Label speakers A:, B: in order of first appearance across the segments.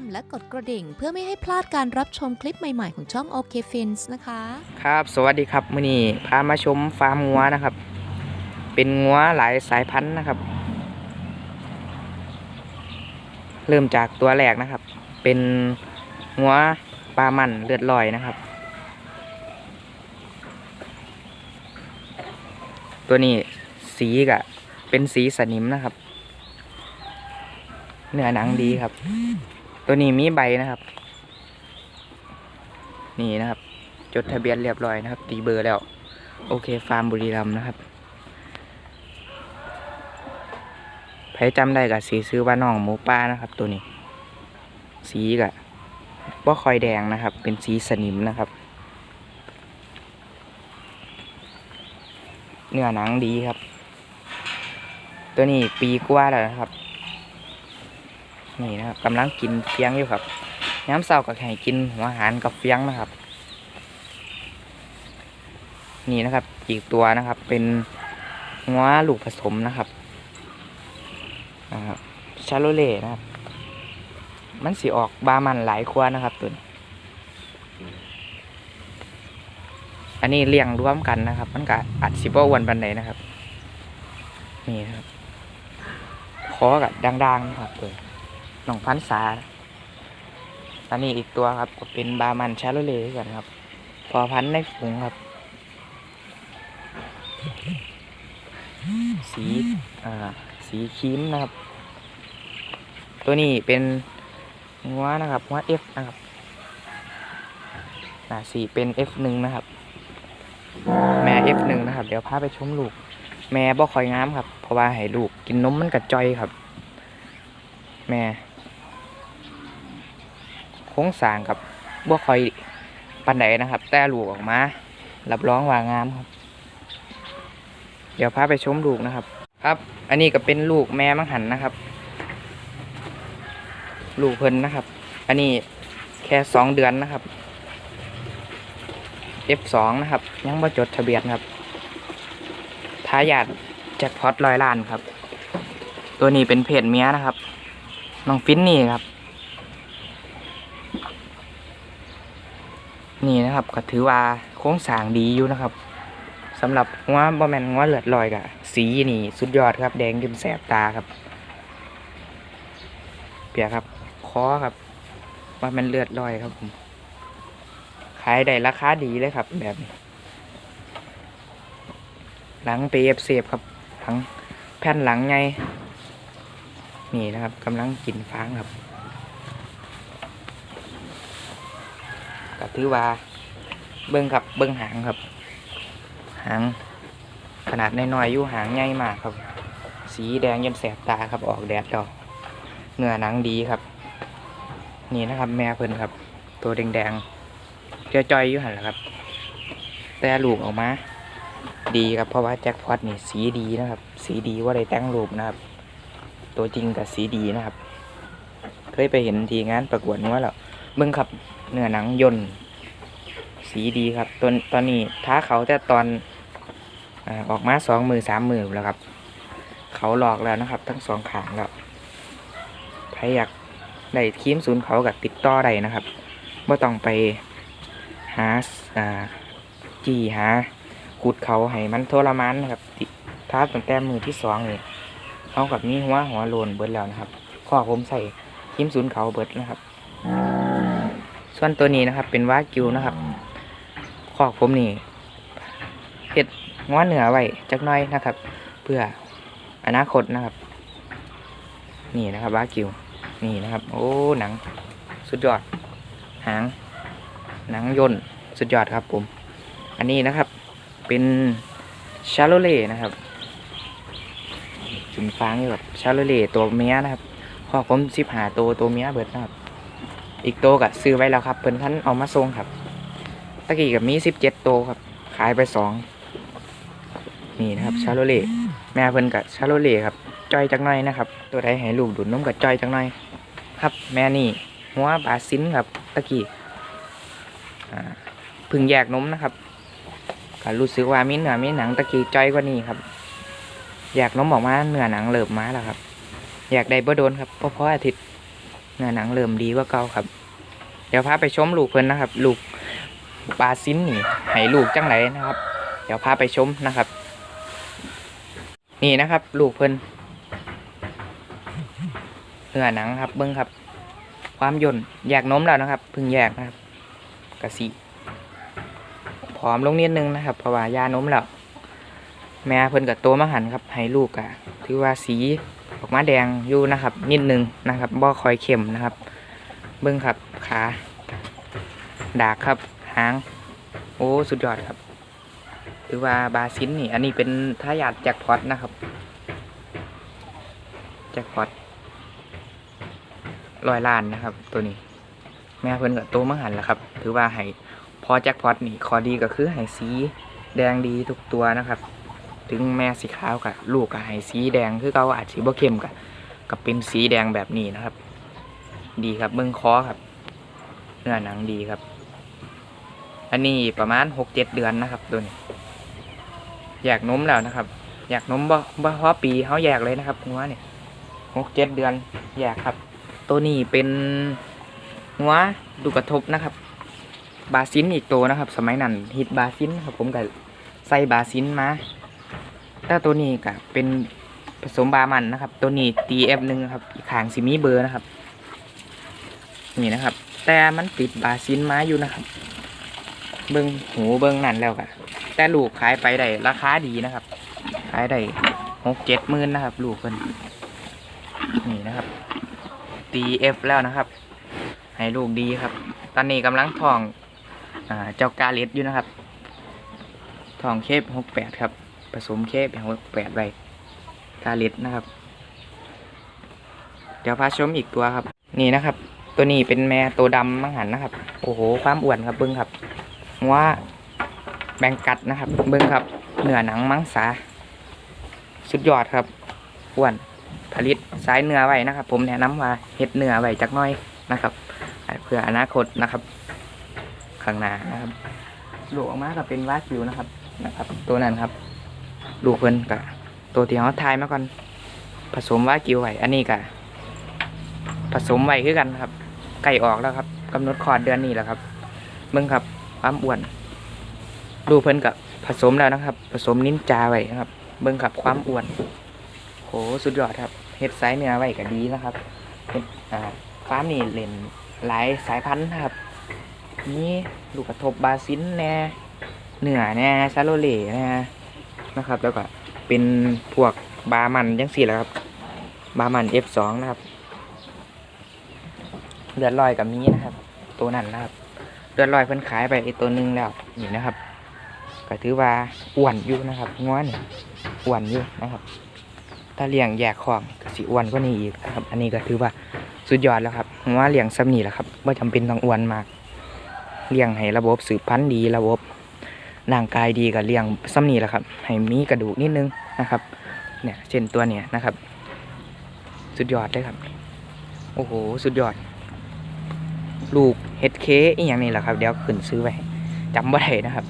A: ามและกดกระดิ่ง เพื่อไม่ให้พลาดการรับชมคลิปใหม่ๆ ของช่อง OK Fins นะคะ
B: ครับ สวัสดีครับมื่อนี้พามาชมฟาร์มงัวนะครับ เป็นงัวหลายสายพันธุ์นะครับ เริ่มจากตัวแรกนะครับ เป็นงัวปลามันเลือดลอยนะครับ ตัวนี้สีกะเป็นสีสนิมนะครับเนื้อหนังดีครับ ตัวนี้มีใบนะครับ นี่นะครับ จดทะเบียนเรียบร้อยนะครับ ตีเบอร์แล้ว โอเค ฟาร์มบุรีรัมย์นะครับใครจำได้กับสีซื้อว่าน้องหมูป้านะครับ ตัวนี้ สีกะว่าคอยแดงนะครับ เป็นสีสนิมนะครับ เนื้อหนังดีครับ ตัวนี้ปีกว่าแล้วนะครับ นี่นะครับกำลังกินเฟียงอยู่ครับย้ำเศร้ากับไข่กินหัวอาหารกับเฟียงนะครับ นี่นะครับ อีกตัวนะครับ เป็นงัวลูกผสมนะครับนะครับชาโลเล่นะครับ มันสีออกบามันหลายควนะครับตัวนี้อันนี้เลี้ยงร่วมกันนะครับ มันก็อัดซิบวันบันไดนะครับ นี่นะครับคอกับดังๆนะครับตัว น้องพันษาอันนี้อีกตัวครับก็เป็นบามันชาโลเล่ด้วยกันครับ พอพันธุ์ในฝูงครับ สีอ่าสีครีมนะครับ ตัวนี้เป็นหัวนะครับหัว F นะครับอ่าสีเป็น F1 นะครับ แม่ F1 นะครับ เดี๋ยวพาไปชมลูก แม่บ่คอยงามครับ เพราะว่าให้ลูกกินนมมันกระจอยครับ แม่ ค้งสางครับบ่คอยปันไดนะครับ แต่ลูกออกมารับรองว่างามครับ เดี๋ยวพาไปชมลูกนะครับ ครับ อันนี้ก็เป็นลูกแม่มังหันนะครับ ลูกเพิ่นนะครับ อันนี้แค่สองเดือนนะครับ F2 นะครับ ยังบ่จดทะเบียนครับทายาทแจ็คพอตร้อยล้านครับ ตัวนี้เป็นเพศเมียนะครับ น้องฟินนี่ครับ นี่นะครับก็ถือว่าโค้งสร้างดีอยู่นะครับสำหรับงัวบ่แมนงัวเลือดลอยกะสีนี่สุดยอดครับ แดงจนแสบตาครับ เปียครับคอครับว่ามันเลือดลอยครับผมขายได้ราคาดีเลยครับ แบบนี้หลังเปียบเสียบครับหลังแผ่นหลังไงนี่นะครับกำลังกินฟางครับ ก็ถือว่าเบิ้งครับเบิ้งหางครับ หางขนาดน้อยๆอยู่หางใหญ่มากครับ สีแดงยันแสบตาครับออกแดดดอกเนื้อหนังดีครับ นี่นะครับ แม่เพิ่นครับ ตัวแดงๆจ้อยๆอยู่หันแหละครับ แต่ลูกออกมา ดีครับเพราะว่าแจ็คพอตนี่สีดีนะครับ สีดีว่าได้แต่งรูปนะครับ ตัวจริงกับสีดีนะครับ เคยไปเห็นทีงานประกวดนัวแล้วเบิ้งครับ เนื้อหนังย่นสีดีครับตอนตอนนี้ท้าเขาแต่ตอนอออกมาสองมือสามมือแล้วครับ เขาหลอกแล้วนะครับ ทั้งสองขางแล้วใครอยากได้ครีมศูนย์เขากับติดต่อได้นะครับไม่ต้องไปหาจีหาขุดเขาให้มันทรมานนะครับท้าตั้งแต่มือที่สองเลยเขากับมีหัวหัวโลนเบิดแล้วนะครับข้อผมใส่ครีมศูนย์เขาเบิดนะครับ ส่วนตัวนี้นะครับ เป็นวากิวนะครับขอกผมนี่เห็ดง้อเหนือไว้จักหน้อยนะครับ เพื่ออนาคตนะครับ นี่นะครับวากิว นี่นะครับ โอ้หนัง สุดยอด หาง หนังย่นสุดยอดครับผม อันนี้นะครับ เป็นชาโลเล่นะครับจุนฟางอยู่กับชาโลเล่ตัวเมียนะครับขอกผมสิบหาตัวตัวเมียเบิดนะครับ อีกโตวก็ซื้อไว้แล้วครับ เพิ่นท่านเอามาส่งครับ ตะกี้กับมีสิบเจ็ดโตครับ ขายไปสองนี่นะครับชาโลเล่แม่เพิ่นกับชาโลเล่ครับจอยจักหน่อยนะครับ ตัวใดให้ลูกดูดนมกับจอยจักหน่อย ครับแม่นี่ หัวบาซินครับ ตะกี้พึ่งแยกนมนะครับก็รู้สึกว่ามีเนื้อมีหนังตะกี้จอยกว่านี้ครับแยกนมออกมาเนื้อหนังเริ่มมาแล้วครับ อยากได้บ่โดนครับเพราะเพราะอาทิตย์ เนื้อหนังเริ่มดีกว่าเก่าครับ เดี๋ยวพาไปชมลูกเพิ่นนะครับ ลูกบาซินนี่ให้ลูกจังไรนะครับ เดี๋ยวพาไปชมนะครับ นี่นะครับ ลูกเพิ่นเนื้อหนังครับ เบิ้งครับ ความย่นแยกนมแล้วนะครับพิ่งแยกนะครับกระสีผอมลงนิดนึงนะครับเพราะว่ายานมแล้วแม่เพิ่นกับโตมาหันครับให้ลูกอะถือว่าสี มาแดงอยู่นะครับ นิดนึงนะครับบ่อคอยเข้มนะครับ เบิ้งครับขาดากครับหาง โอ้สุดยอดครับถือว่าบาซินนี่ อันนี้เป็นทายาทแจ็คพอตนะครับแจ็คพอตร้อยล้านนะครับ ตัวนี้ แม่เพิ่นกับโตมาหันแล้วครับ ถือว่าให้พอแจ็คพอตนี่ข้อดีก็คือให้สีแดงดีทุกตัวนะครับ ถึงแม่สีขาวกับลูกกับให้สีแดงคือเขาอาจสีบ่เข้มกับกับเป็นสีแดงแบบนี้นะครับ ดีครับเบิ้องคอครับเนื้อหนังดีครับ อันนี้ประมาณหกเจ็ดเดือนนะครับตัวนี้อยากนมแล้วนะครับ อยากนมบ่บ่พอปีเขาแยากเลยนะครับหัวเนี่ยหกเจ็ดเดือนแยากครับ ตัวนี้เป็นหัวดูกระทบนะครับ บาซินอีกตัวนะครับ สมัยนั้นฮิตบาซินครับผมกับใส่บาซินมา แต่ตัวนี้ก็เป็นผสมบามันนะครับ ตัวนี้ TF หนึ่งครับ อีกขางซิมีเบอร์นะครับ นี่นะครับ แต่มันติดบาซินมาอยู่นะครับ เบิ้งหูเบิ้งนั่นแล้วกะแต่ลูกขายไปได้ราคาดีนะครับ ขายได้หกเจ็ดหมื่นนะครับ ลูกเพิ่นนี่นะครับ TF แล้วนะครับ ให้ลูกดีครับ ตอนนี้กำลังทองอเจ้ากาเลสอยู่นะครับทองเคปหกแปดครับ ผสมเคปหกแปดไว้กาเลสนะครับ เดี๋ยวพาชมอีกตัวครับ นี่นะครับ ตัวนี้เป็นแม่ตัวดำมังหันนะครับ โอ้โห ความอ้วนครับเบิ้งครับหัวแบงกัดนะครับ เบิ้งครับเนื้อหนังมังสา สุดยอดครับอ้วนผลิตสายเนื้อไว้นะครับ ผมแนะนำว่าเฮ็ดเนื้อไว้จักน้อยนะครับเพื่ออนาคตนะครับข้างหน้านะครับหลูกออกมาก็เป็นวากิวนะครับนะครับ ตัวนั้นครับ ลูกเพิ่นกับตัวที่เขาทายมาก่อน ผสมว่ากิวไว้อันนี้กะผสมไว้คือกันครับ ไก่ออกแล้วครับกำหนดคอดเดือนนี้แหละครับเบิ่งครับความอ้วนดูเพิ่นกับผสมแล้วนะครับ ผสมนิ้นจาไว้นะครับ เบิ่งครับความอ้วนโหสุดยอดครับเฮ็ดไซส์เนื้อไว้ก็ดีนะครับเฮ็ดอ่าฟาร์มนี่เล่นหลายสายพันธุ์ครับนี่ลูกกระทบบาซินแน่เหนือแน่ซาโลเล่แน่ นะครับ แล้วก็เป็นพวกบามันยังสี่แหละครับ บามัน F2 นะครับเลือดลอยกับนี้นะครับ ตัวนั้นนะครับเลือดลอยเพิ่นขายไปตัวหนึงแล้วนี่นะครับก็ถือว่าอ้วนอยู่นะครับง้อนอ้วนอยู่นะครับ ถ้าเลี้ยงแยกของก็สิอ้วนกว่านี้อีกนะครับ อันนี้ก็ถือว่าสุดยอดแล้วครับง้อเลี้ยงซ้ำนี่แหละครับไม่จำเป็นต้องอ้วนมาก เลี้ยงให้ระบบสืบพันธุ์ดีระบบ ร่างกายดีก็เลี้ยงซ้ำนี่แหละครับ ให้มีกระดูกนิดนึงนะครับ เนี่ยเช่นตัวเนี่ยนะครับ สุดยอดเลยครับ โอ้โห สุดยอด ลูกเฮดเคอีกอย่างนี้แหละครับ เดี๋ยวขึ้นซื้อไว้จำไว้นะครับ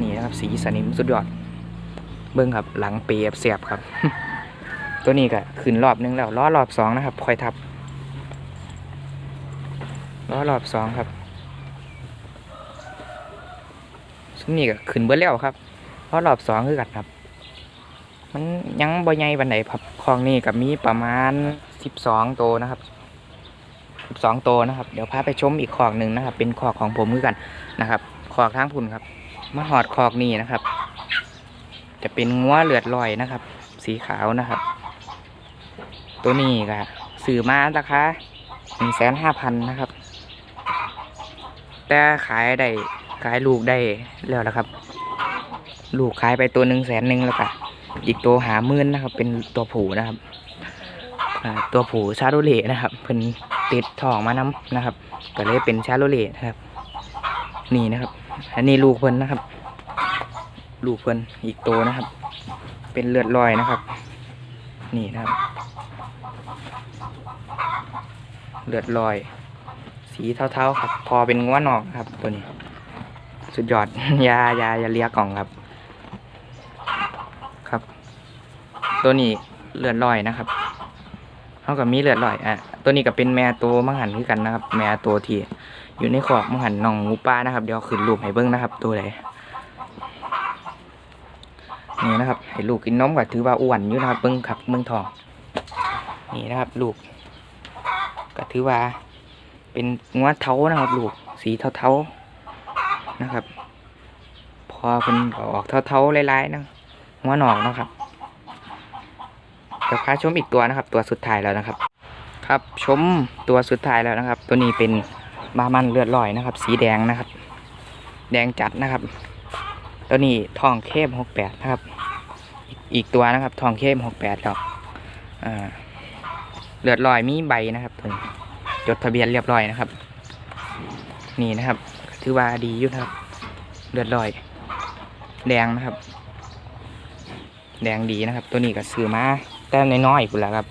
B: นี่นะครับสีสนิมสุดยอด เบิ้งครับ หลังเปียบเสียบครับ ตัวนี้ก็ขึ้นรอบนึงแล้วล้อรอบสองนะครับคอยทับล้อรอบสองครับ ซึ่งนี่ก็ขึ้นเบิ้แล้วครับล้อรอบสองคือกันครับ มันยังบ่ใหญ่บันไดครับคลองนี่กับมีประมาณสิบสองโตวนะครับสิบสองโตวนะครับ เดี๋ยวพาไปชมอีกคอกหนึ่งนะครับ เป็นคอกของผมคือกันนะครับคอกทางพุ่นครับมาหอดคอกนี่นะครับ จะเป็นงัวเลือดลอยนะครับ สีขาวนะครับ ตัวนี้ก็ซื้อมาราคาหนึ่งแสนห้าพันนะครับ แต่ขายได้ ขายลูกได้แล้วนะครับ ลูกขายไปตัวหนึ่งแสนหนึ่งแล้วก็อีกตัวหามื่นนะครับ เป็นตัวผูนะครับตัวผูชาโรเล่นะครับเพิ่นติดทองมาน้ำนะครับ ก็เลยเป็นชาโรเล่นะครับ นี่นะครับ อันนี้ลูกเพิ่นนะครับ ลูกเพิ่นอีกตัวนะครับ เป็นเลือดลอยนะครับ นี่นะครับ เลือดลอย สีเทาๆครับ พอเป็นง้วนอกครับตัวนี้ สุดยอด ยายายาเลียกล่องครับ ครับ ตัวนี้เลือดลอยนะครับเขากับมีเลือดลอย อะ ตัวนี้ก็เป็นแม่ตัวมังหันคือกันนะครับ แม่ตัวที่อยู่ในขอกมังหันน้องหมูป่านะครับ เดี๋ยวขึ้นรูปให้เบิ้งนะครับ ตัวไหนนี่นะครับ ให้ลูกกินนมก็ถือว่าอ้วนอยู่นะครับ เบิ้งครับเบิ้งทอง นี่นะครับ ลูก ก็ถือว่าเป็นงัวเท้านะครับ ลูก สีเทาๆ นะครับ พอเป็นออกเทาๆลายๆนะหัวหนอกนะครับเดี๋ยวพาชมอีกตัวนะครับ ตัวสุดท้ายแล้วนะครับ ครับชมตัวสุดท้ายแล้วนะครับ ตัวนี้เป็นบามันเลือดลอยนะครับ สีแดงนะครับ แดงจัดนะครับ ตัวนี้ทองเข้มหกแปดนะครับ อีกตัวนะครับ ทองเข้มหกแปดแล้วอ่าเลือดลอยมีใบนะครับตัวนี้จดทะเบียนเรียบร้อยนะครับ นี่นะครับ ถือว่าดีอยู่นะครับ เลือดลอย แดงนะครับ แดงดีนะครับ ตัวนี้ก็ซื้อมาแต้มน้อยๆพุ่นแหละครับ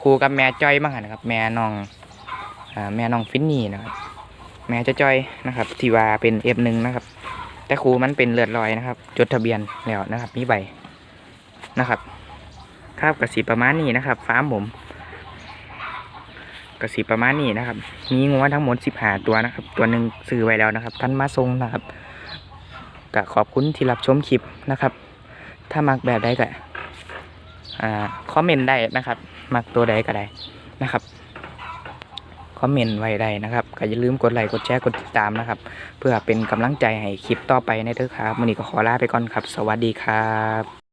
B: ครูกับแม่จ้อยบ้างนะครับ แม่น้องอแม่น้องฟินนี่นะครับ แม่จะจ้อยนะครับที่ว่าเป็นเอฟหนึ่งนะครับ แต่ครูมันเป็นเลือดลอยนะครับ จดทะเบียนแล้วนะครับมีใบนะครับ ครับกระสีประมาณนี้นะครับฟ้าผม กระสีประมาณนี้นะครับ มีงัวทั้งหมดสิบหาตัวนะครับ ตัวหนึ่งซื้อไว้แล้วนะครับ ท่านมาทรงนะครับก็ขอบคุณที่รับชมคลิปนะครับ ถ้ามักแบบใดก็อ่าคอมเมนต์ได้นะครับ มักตัวใดก็ได้นะครับคอมเมนต์ไว้ได้นะครับก็อย่าลืมกดไลค์กดแชร์กดติดตามนะครับ เพื่อเป็นกำลังใจให้คลิปต่อไปในเด้อครับวันนี้ก็ขอลาไปก่อนครับ สวัสดีครับ